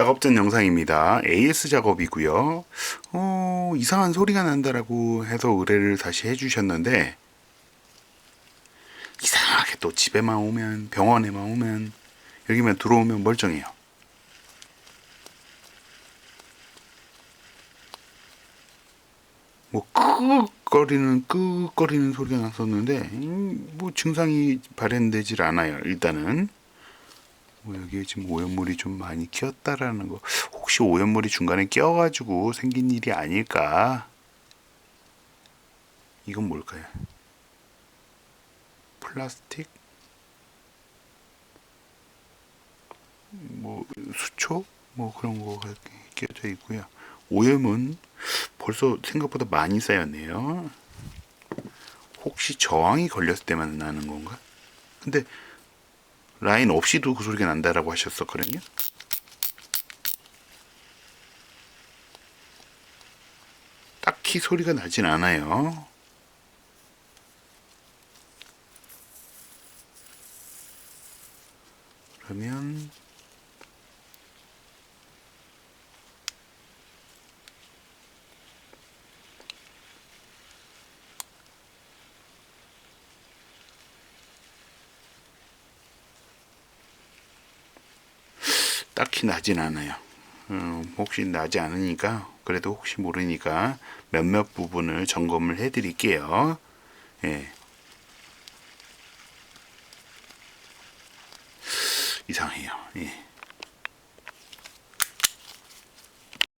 작업 전 영상입니다. AS 작업이고요. 어, 이상한 소리가 난다라고 해서 의뢰를 다시 해주셨는데 이상하게 또 집에만 오면 병원에만 오면 여기만 들어오면 멀쩡해요. 뭐 끄거리는 끄거리는 소리가 났었는데 음, 뭐 증상이 발현되질 않아요. 일단은 뭐 여기에 지금 오염물이 좀 많이 끼었다라는 거 혹시 오염물이 중간에 끼어가지고 생긴 일이 아닐까? 이건 뭘까요? 플라스틱? 뭐 수초? 뭐 그런 거가 끼어져 있고요. 오염은 벌써 생각보다 많이 쌓였네요. 혹시 저항이 걸렸을 때만 나는 건가? 근데 라인 없이도 그 소리가 난다라고 하셨었거든요. 딱히 소리가 나진 않아요. 그러면 딱히 나진 않아요. 음, 혹시 나지 않으니까 그래도 혹시 모르니까 몇몇 부분을 점검을 해 드릴게요. 예. 이상해요. 예.